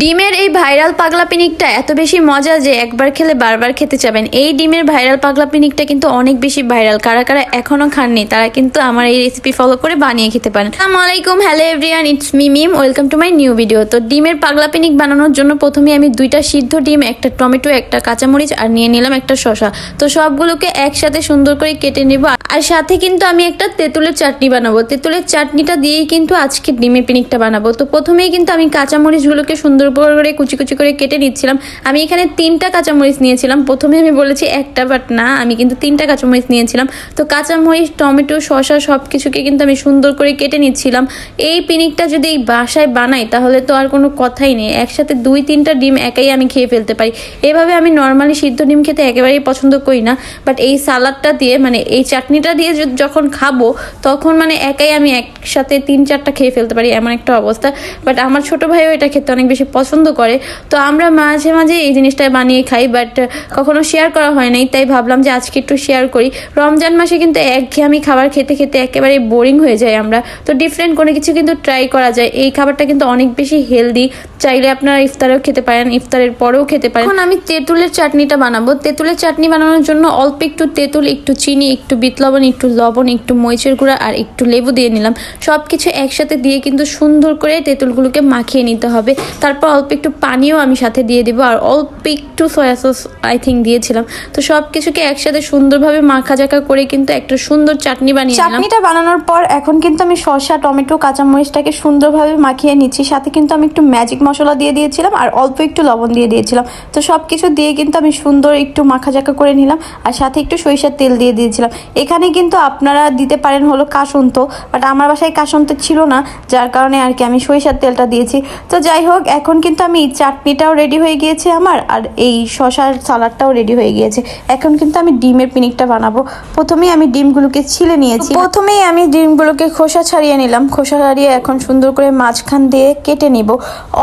ডিমের এই ভাইরাল পাগলা পিনিকটা এত বেশি মজা যে একবার খেলে বারবার খেতে চাবেন। এই ডিমের ভাইরাল পাগলা পিনিকটা কিন্তু অনেক বেশি ভাইরাল। কারা কারা এখনও খাননি, তারা কিন্তু আমার এই রেসিপি ফলো করে বানিয়ে খেতে পারেন। আসসালামু আলাইকুম hello everyone it's me Mim welcome to my new video তো ডিমের পাগলা পিনিক বানানোর জন্য প্রথমে আমি দুইটা সিদ্ধ ডিম, একটা টমেটো, একটা কাঁচামরিচ, আর নিয়ে নিলাম একটা শসা। তো সবগুলোকে একসাথে সুন্দর করে কেটে নেব। আর সাথে কিন্তু আমি একটা তেঁতুলের চাটনি বানাবো। তেঁতুলের চাটনিটা দিয়েই কিন্তু আজকে ডিমের পিনিকটা বানাবো। তো প্রথমেই কিন্তু আমি কাঁচামরিচগুলোকে সুন্দর করে কুচি কুচি করে কেটে নিচ্ছিলাম। আমি এখানে তিনটা কাঁচামরিচ নিয়েছিলাম। প্রথমে আমি বলেছি একটা বাট না, আমি কিন্তু তিনটা কাঁচামরিচ নিয়েছিলাম। তো কাঁচামরিচ, টমেটো, শসা সব কিছুকে কিন্তু আমি সুন্দর করে কেটে নিচ্ছিলাম। এই পিনিকটা যদি এই বাসায় বানাই, তাহলে তো আর কোনো কথাই নেই। একসাথে দুই, তিনটা ডিম একাই আমি খেয়ে ফেলতে পারি। এভাবে আমি নর্মালি সিদ্ধ ডিম খেতে একেবারেই পছন্দ করি না। বাট এই সালাদটা দিয়ে মানে এই চাটনিটা দিয়ে যখন খাব, তখন মানে একাই আমি একসাথে তিন চারটা খেয়ে ফেলতে পারি, এমন একটা অবস্থা। বাট আমার ছোট ভাইও এটা খেতে অনেক বেশি পছন্দ করে। তো আমরা মাঝে মাঝে এই জিনিসটা বানিয়ে খাই বাট কখনো শেয়ার করা হয় নাই। তাই ভাবলাম যে আজকে একটু শেয়ার করি। রমজান মাসে কিন্তু একঘেয়েমি খাবার খেতে খেতে একেবারে বোরিং হয়ে যায় আমরা। তো ডিফারেন্ট কোনো কিছু কিন্তু ট্রাই করা যায়। এই খাবারটা কিন্তু অনেক বেশি হেলদি চাইলে আপনারা ইফতারেও খেতে পারেন, ইফতারের পরেও খেতে পারেন। এখন আমি তেঁতুলের চাটনিটা বানাবো। তেঁতুলের চাটনি বানানোর জন্য অল্প একটু তেঁতুল, একটু চিনি, একটু বিট লবণ, একটু লবণ, একটু মরিচের গুঁড়া আর একটু লেবু দিয়ে নিলাম। সব কিছু একসাথে দিয়ে কিন্তু সুন্দর করে তেঁতুলগুলোকে মাখিয়ে নিতে হবে। তারপর অল্প একটু পানিও আমি সাথে দিয়ে দিব আর অল্প একটু সয়া সস আই থিঙ্ক দিয়েছিলাম। তো সব কিছুকে একসাথে সুন্দরভাবে মাখা জাকা করে কিন্তু একটা সুন্দর চাটনি বানিয়ে চাটনিটা বানানোর পর এখন কিন্তু আমি শসা, টমেটো, কাঁচামরিচটাকে সুন্দরভাবে মাখিয়ে নিচ্ছি। সাথে কিন্তু আমি একটু ম্যাজিক মশলা দিয়ে দিয়েছিলাম আর অল্প একটু লবণ দিয়ে দিয়েছিলাম। তো সব কিছু দিয়ে কিন্তু আমি সুন্দর একটু মাখা জাকা করে নিলাম। আর সাথে একটু সরিষার তেল দিয়ে দিয়েছিলাম। এখানে কিন্তু আপনারা দিতে পারেন হলো কাসন্ত বাট আমার বাসায় কাসন্ত ছিল না, যার কারণে আর কি আমি সরিষার তেলটা দিয়েছি। তো যাই হোক, এখন কিন্তু আমি চাটনিটাও রেডি হয়ে গিয়েছে আমার, আর এই শশার সালাডটাও রেডি হয়ে গিয়েছে। এখন কিন্তু আমি ডিমের পিনিকটা বানাবো। প্রথমেই আমি ডিমগুলোকে ছিলে নিয়েছি। প্রথমেই আমি ডিমগুলোকে খোসা ছাড়িয়ে নিলাম। খোসা ছাড়িয়ে এখন সুন্দর করে মাঝখান দিয়ে কেটে নিব।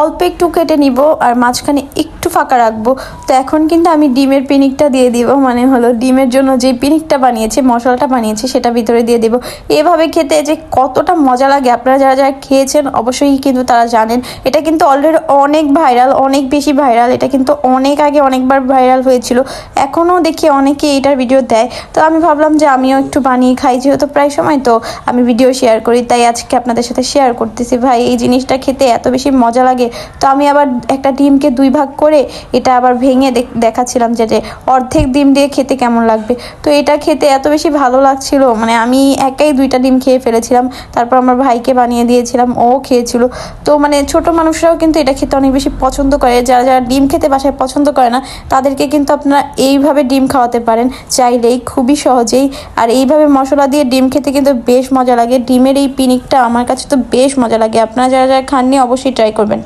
অল্প একটু কেটে নিব আর মাঝখানে একটু ফাঁকা রাখব। তো এখন কিন্তু আমি ডিমের পিনিকটা দিয়ে দিব মানে হলো ডিমের জন্য যে পিনিকটা বানিয়েছে মশলাটা বানিয়েছে, সেটা ভিতরে দিয়ে দেবো। এভাবে খেতে যে কতটা মজা লাগে, আপনারা যারা যারা খেয়েছেন অবশ্যই কিন্তু তারা জানেন। এটা কিন্তু অলরেডি অনেক ভাইরাল অনেক বেশি ভাইরাল এটা কিন্তু অনেক আগে অনেকবার ভাইরাল হয়েছিল। এখনও দেখি অনেকে এটার ভিডিও দেয়। তো আমি ভাবলাম যে আমিও একটু বানিয়ে খাই, যেহেতু প্রায় সময় তো আমি ভিডিও শেয়ার করি, তাই আজকে আপনাদের সাথে শেয়ার করতেছি। ভাই, এই জিনিসটা খেতে এত বেশি মজা লাগে। তো আমি আবার একটা ডিমকে দুই ভাগ করে এটা আবার ভেঙে দেখ- দেখাচ্ছিলাম যে অর্ধেক ডিম দিয়ে খেতে কেমন লাগবে। তো এটা খেতে এত বেশি ভালো লাগছিল। মানে আমি একাই দুইটা ডিম খেয়ে ফেলেছিলাম। তারপর আমার ভাইকে বানিয়ে দিয়েছিলাম, ও খেয়েছিল। তো মানে ছোট মানুষরাও কিন্তু এটা খেতে অনেক বেশি পছন্দ করে। যারা যারা ডিম খেতে বাসায় পছন্দ করে না, তাদেরকে কিন্তু আপনারা এইভাবে ডিম খাওয়াতে পারেন চাইলেই খুবই সহজেই। আর এইভাবে মশলা দিয়ে ডিম খেতে কিন্তু বেশ মজা লাগে। ডিমের এই পিনিকটা আমার কাছে তো বেশ মজা লাগে। আপনারা যারা যারা খাননি অবশ্যই ট্রাই করবেন।